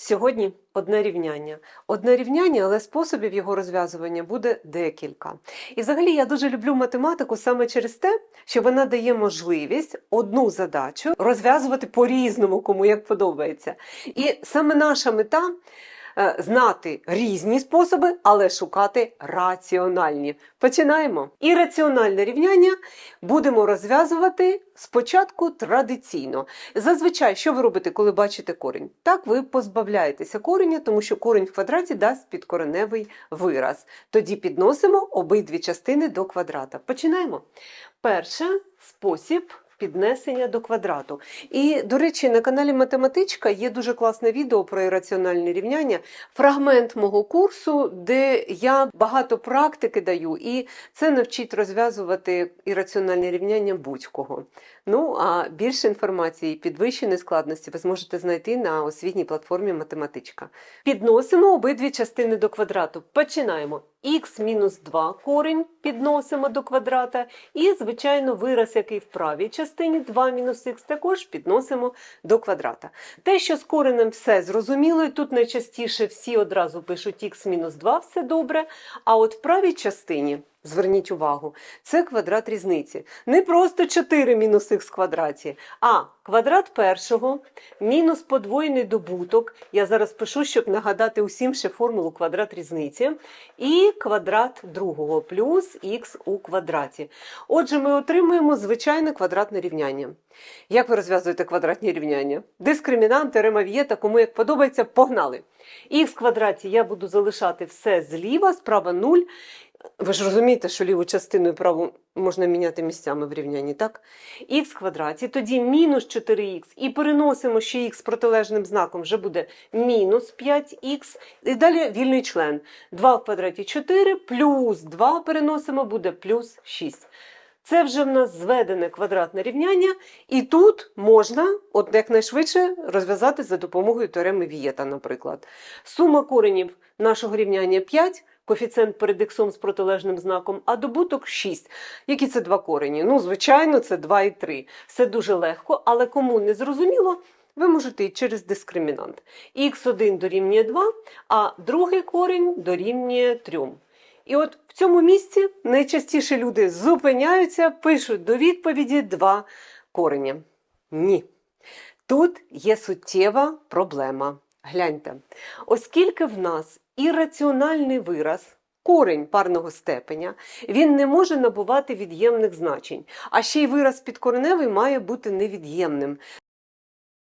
Сьогодні одне рівняння. Одне рівняння, але способів його розв'язування буде декілька. І взагалі я дуже люблю математику саме через те, що вона дає можливість одну задачу розв'язувати по-різному, кому як подобається. І саме наша мета. Е, Знати різні способи, але шукати раціональні. Починаємо. І раціональне рівняння будемо розв'язувати спочатку традиційно. Зазвичай, що ви робите, коли бачите корінь? Так, ви позбавляєтеся кореня, тому що корінь в квадраті дасть підкореневий вираз. Тоді підносимо обидві частини до квадрата. Починаємо. Перше спосіб. Піднесення до квадрату. І, до речі, на каналі Математичка є дуже класне відео про ірраціональні рівняння, фрагмент мого курсу, де я багато практики даю, і це навчить розв'язувати ірраціональні рівняння будь-кого. Ну а більше інформації підвищеної складності ви зможете знайти на освітній платформі Математичка. Підносимо обидві частини до квадрату. Починаємо. Х-2 корінь підносимо до квадрата. І, звичайно, вираз, який в правій частині 2 мінус х, також підносимо до квадрата. Те, що з коренем все зрозуміло, і тут найчастіше всі одразу пишуть х-2, все добре. А от в правій частині. Зверніть увагу, це квадрат різниці. Не просто 4 мінус х квадраті, а квадрат першого мінус подвоєний добуток. Я зараз пишу, щоб нагадати усім ще формулу квадрат різниці. І квадрат другого плюс х у квадраті. Отже, ми отримуємо звичайне квадратне рівняння. Як ви розв'язуєте квадратні рівняння? Дискримінант, теорема Вієта, кому як подобається, погнали. Х квадраті я буду залишати все зліва, справа 0. Ви ж розумієте, що ліву частину і праву можна міняти місцями в рівнянні, так? Х квадраті, тоді мінус 4х, і переносимо, що х протилежним знаком вже буде мінус 5х. І далі вільний член. 2 в квадраті 4, плюс 2 переносимо, буде плюс 6. Це вже в нас зведене квадратне рівняння, і тут можна от якнайшвидше розв'язати за допомогою теореми Вієта, наприклад. Сума коренів нашого рівняння 5, коефіцієнт перед іксом з протилежним знаком, а добуток 6. Які це два корені? Ну, звичайно, це 2 і 3. Все дуже легко, але кому не зрозуміло, ви можете і через дискримінант. Х1 дорівнює 2, а другий корінь дорівнює 3. І от в цьому місці найчастіше люди зупиняються, пишуть до відповіді два корення. Ні. Тут є суттєва проблема. Гляньте, оскільки в нас ірраціональний вираз, корень парного степеня, він не може набувати від'ємних значень. А ще й вираз підкореневий має бути невід'ємним.